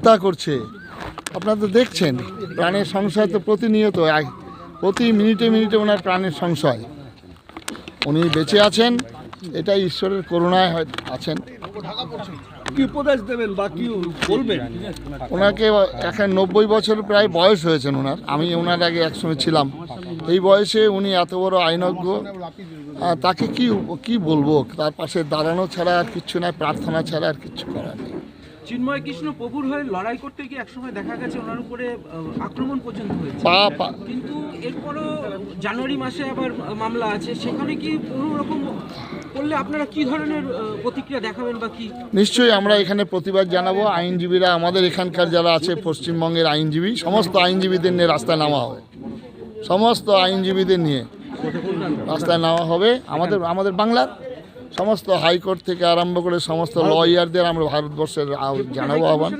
হত্যা করছে। আপনারা তো দেখছেন প্রাণের সংশয় তো প্রতিনিয়ত প্রতি মিনিটে মিনিটে ওনার প্রাণের সংশয়। উনি বেঁচে আছেন এটা ঈশ্বরের করুণায় হয় আছেন। কি উপদেশ দেবেন বা কি বলবেন? ওনাকে এখন নব্বই বছর প্রায় বয়স হয়েছেন ওনার। আমি ওনার আগে একসময় ছিলাম। এই বয়সে উনি এত বড় আইনজ্ঞ তাকে কি কি বলব? তার পাশে দাঁড়ানো ছাড়া আর কিচ্ছু নাই প্রার্থনা ছাড়া আর কিচ্ছু করার নেই। চিন্ময় কৃষ্ণ প্রভুর হয়ে লড়াই করতে গিয়ে একসময় দেখা গেছে ওনার উপরে আক্রমণ পর্যন্ত হয়েছে। কিন্তু এরপরও জানুয়ারি মাসে আবার মামলা আছে সেখানে কি কোনো রকম করলে আপনারা কি ধরনের প্রতিক্রিয়া দেখাবেন বা কি? নিশ্চয়ই আমরা এখানে প্রতিবাদ জানাব। আইনজীবীরা আমাদের এখানকার যারা আছে পশ্চিমবঙ্গের আইনজীবী সমস্ত আইনজীবীদের নিয়ে রাস্তায় নামা হবে। সমস্ত আইনজীবীদের নিয়ে রাস্তায় নামা হবে। আমাদের আমাদের বাংলার সমস্ত হাইকোর্ট থেকে আরম্ভ করে সমস্ত লয়ারদের আমরা ভারতবর্ষের জানাব আহ্বান।